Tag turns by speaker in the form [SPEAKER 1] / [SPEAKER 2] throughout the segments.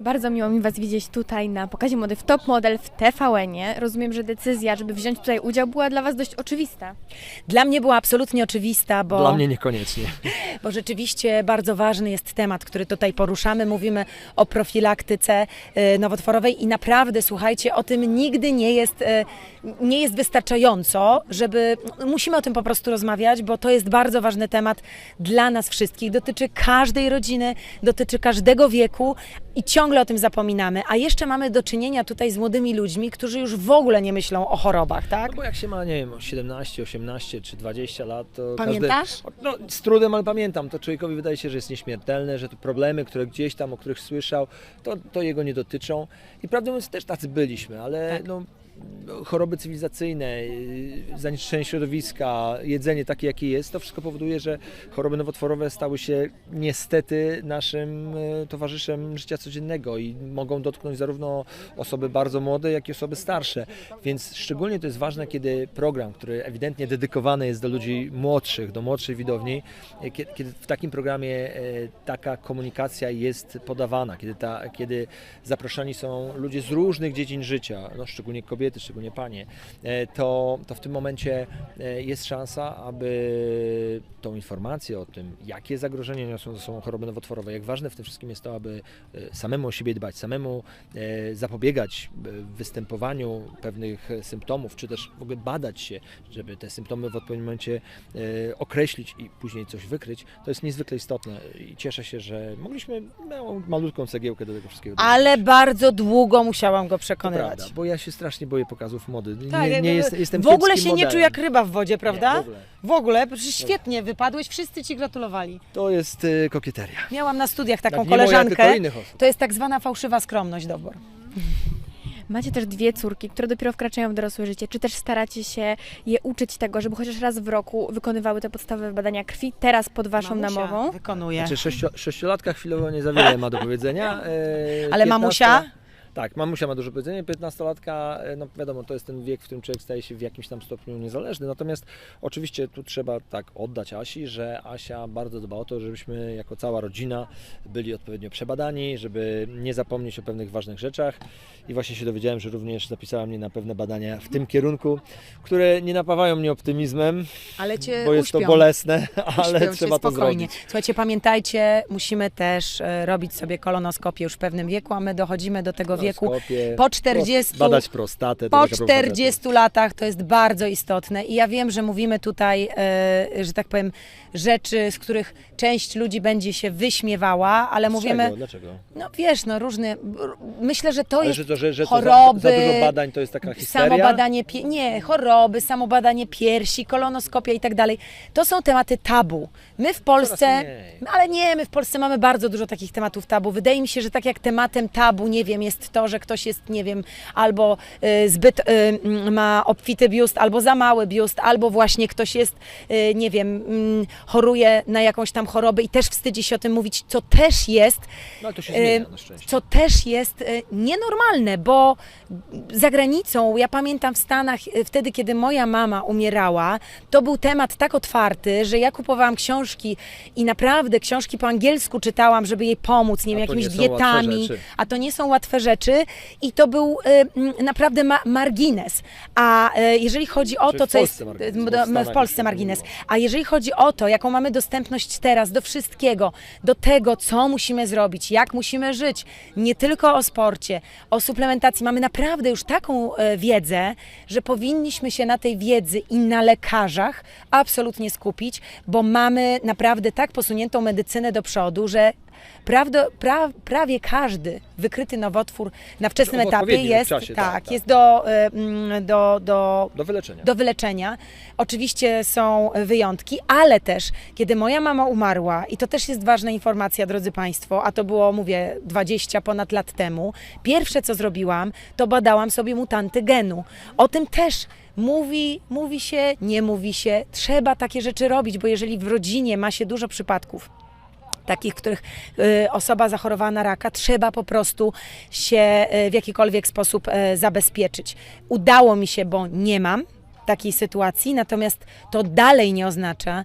[SPEAKER 1] Bardzo miło mi Was widzieć tutaj na pokazie mody w Top Model w TVN-ie. Rozumiem, że decyzja, żeby wziąć tutaj udział była dla Was dość oczywista.
[SPEAKER 2] Dla mnie była absolutnie oczywista, bo,
[SPEAKER 3] Dla mnie niekoniecznie.
[SPEAKER 2] Bo rzeczywiście bardzo ważny jest temat, który tutaj poruszamy. Mówimy o profilaktyce e, nowotworowej i naprawdę, słuchajcie, o tym nigdy nie jest, e, nie jest wystarczająco, żeby... Musimy o tym po prostu rozmawiać, bo to jest bardzo ważny temat dla nas wszystkich. Dotyczy każdej rodziny, dotyczy każdego wieku i ciągle o tym zapominamy. A jeszcze mamy do czynienia tutaj z młodymi ludźmi, którzy już w ogóle nie myślą o chorobach, tak?
[SPEAKER 3] No bo jak się ma, nie wiem, 17, 18 czy 20 lat, to
[SPEAKER 2] Pamiętasz?
[SPEAKER 3] Każdy, no, z trudem, ale pamiętam. To człowiekowi wydaje się, że jest nieśmiertelne, że te problemy, które gdzieś tam, o których słyszał, to, to jego nie dotyczą. I prawdę mówiąc, też tacy byliśmy, ale
[SPEAKER 2] Tak.
[SPEAKER 3] no, choroby cywilizacyjne, yy, zanieczyszczenie środowiska, jedzenie takie, jakie jest, to wszystko powoduje, że choroby nowotworowe stały się niestety naszym e, towarzyszem życia codziennego i mogą dotknąć zarówno osoby bardzo młode, jak i osoby starsze. Więc szczególnie to jest ważne, kiedy program, który ewidentnie dedykowany jest do ludzi młodszych, do młodszej widowni, kie- kiedy w takim programie taka komunikacja jest podawana, kiedy, ta, kiedy są ludzie z różnych dziedzin życia, no szczególnie kobiety, szczególnie panie, e, to, to w tym momencie e, jest szansa, aby tą informację o tym, jakie zagrożenia niosą ze sobą choroby nowotworowe, jak ważne w tym wszystkim jest to, aby e, samemu o siebie dbać, samemu zapobiegać występowaniu pewnych symptomów, czy też w ogóle badać się, żeby te symptomy w odpowiednim momencie określić i później coś wykryć, to jest niezwykle istotne i cieszę się, że mogliśmy małą, malutką cegiełkę do tego wszystkiego
[SPEAKER 2] Ale bardzo długo musiałam go przekonywać.
[SPEAKER 3] prawda, bo ja się strasznie boję pokazów mody. Nie,
[SPEAKER 2] Tak,
[SPEAKER 3] nie
[SPEAKER 2] jakby
[SPEAKER 3] jest, jestem
[SPEAKER 2] w ogóle się nie
[SPEAKER 3] modelem.
[SPEAKER 2] czuję jak ryba w wodzie, prawda?
[SPEAKER 3] Nie, w ogóle.
[SPEAKER 2] w ogóle, przecież świetnie wypadłeś, wszyscy ci gratulowali.
[SPEAKER 3] To jest y, kokieteria.
[SPEAKER 2] Miałam na studiach taką
[SPEAKER 3] Tak, nie moja,
[SPEAKER 2] koleżankę.
[SPEAKER 3] tylko innych osób.
[SPEAKER 2] To jest tak zwana fałszywa skromność, Dobor.
[SPEAKER 1] Macie też dwie córki, które dopiero wkraczają w dorosłe życie. Czy też staracie się je uczyć tego, żeby chociaż raz w roku wykonywały te podstawowe badania krwi, teraz pod Waszą
[SPEAKER 2] Mamusia
[SPEAKER 1] namową?
[SPEAKER 2] Wykonuje.
[SPEAKER 3] Znaczy sześcio, sześciolatka chwilowo nie za wiele ma do powiedzenia. e,
[SPEAKER 2] Ale
[SPEAKER 3] 15
[SPEAKER 2] mamusia?
[SPEAKER 3] Tak, mamusia ma dużo powiedzenia. 15-latka, e, no wiadomo, to jest ten wiek, w którym człowiek staje się w jakimś tam stopniu niezależny. Natomiast oczywiście tu trzeba tak oddać Asi, że Asia bardzo dba o to, żebyśmy jako cała rodzina byli odpowiednio przebadani, żeby nie zapomnieć o pewnych ważnych rzeczach. I właśnie się dowiedziałem, że również zapisała mnie na pewne badania w tym kierunku, które nie napawają mnie optymizmem,
[SPEAKER 2] Ale cię
[SPEAKER 3] bo jest to
[SPEAKER 2] uśpią.
[SPEAKER 3] bolesne, ale
[SPEAKER 2] Uśpią
[SPEAKER 3] trzeba to
[SPEAKER 2] spokojnie.
[SPEAKER 3] zrobić.
[SPEAKER 2] Słuchajcie, pamiętajcie, musimy też e, robić sobie kolonoskopię już w pewnym wieku, a my dochodzimy do tego wieku
[SPEAKER 3] Kolonoskopię,
[SPEAKER 2] po 40
[SPEAKER 3] Badać prostatę.
[SPEAKER 2] Po
[SPEAKER 3] taka propaganda.
[SPEAKER 2] 40 latach to jest bardzo istotne i ja wiem, że mówimy tutaj, e, że tak powiem, rzeczy, z których część ludzi będzie się wyśmiewała, ale
[SPEAKER 3] Z
[SPEAKER 2] mówimy,
[SPEAKER 3] Czego? Dlaczego?
[SPEAKER 2] no wiesz, no różne, myślę, że to
[SPEAKER 3] Ale
[SPEAKER 2] jest
[SPEAKER 3] że, to, że, że to
[SPEAKER 2] choroby,
[SPEAKER 3] za, za dużo badań to jest taka histeria?
[SPEAKER 2] samo badanie, pie- nie, choroby, samo badanie piersi, kolonoskopia i tak dalej. To są tematy tabu. My w Polsce, no ale nie, my w Polsce mamy bardzo dużo takich tematów tabu. Wydaje mi się, że tak jak tematem tabu, nie wiem, jest to, że ktoś jest, nie wiem, albo y, zbyt y, mm, ma obfity biust, albo za mały biust, albo właśnie ktoś jest, y, nie wiem, mm, choruje na jakąś tam chorobę i też wstydzi się o tym mówić, co też jest
[SPEAKER 3] No to się zmienia na szczęście.
[SPEAKER 2] co też jest nienormalne, bo za granicą, ja pamiętam w Stanach, wtedy kiedy moja mama umierała, to był temat tak otwarty, że ja kupowałam książki i naprawdę książki po angielsku czytałam, żeby jej pomóc, nie wiem, jakimiś
[SPEAKER 3] nie
[SPEAKER 2] dietami, a to nie są łatwe rzeczy i to był y, naprawdę ma margines. A y, jeżeli chodzi o
[SPEAKER 3] Czy
[SPEAKER 2] to, co jest
[SPEAKER 3] w
[SPEAKER 2] Polsce margines, a jeżeli chodzi o to, jaką mamy dostępność teraz do wszystkiego, do tego, co musimy zrobić, jak musimy żyć, nie tylko o sporcie, o suplementacji, mamy naprawdę już taką e, wiedzę, że powinniśmy się na tej wiedzy i na lekarzach absolutnie skupić, bo mamy naprawdę tak posuniętą medycynę do przodu, że Prawdo, pra, prawie każdy wykryty nowotwór na wczesnym etapie jest,
[SPEAKER 3] czasie,
[SPEAKER 2] tak,
[SPEAKER 3] tak, tak.
[SPEAKER 2] jest do, do, do,
[SPEAKER 3] Do wyleczenia.
[SPEAKER 2] do wyleczenia. Oczywiście są wyjątki, ale też, kiedy moja mama umarła, i to też jest ważna informacja, drodzy Państwo, a to było, mówię, 20 ponad lat temu, pierwsze co zrobiłam, to badałam sobie mutanty genu. O tym też mówi, mówi się, nie mówi się, trzeba takie rzeczy robić, bo jeżeli w rodzinie ma się dużo przypadków, takich, których y, osoba zachorowała na raka, trzeba po prostu się y, w jakikolwiek sposób y, zabezpieczyć. Udało mi się, bo nie mam takiej sytuacji, natomiast to dalej nie oznacza,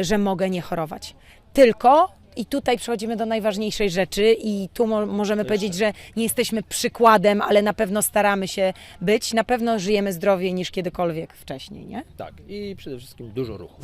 [SPEAKER 2] że mogę nie chorować. Tylko I tutaj przechodzimy do najważniejszej rzeczy, i tu mo- możemy powiedzieć, że nie jesteśmy przykładem, ale na pewno staramy się być. Na pewno żyjemy zdrowiej niż kiedykolwiek wcześniej, nie?
[SPEAKER 3] Tak, i przede wszystkim dużo ruchu.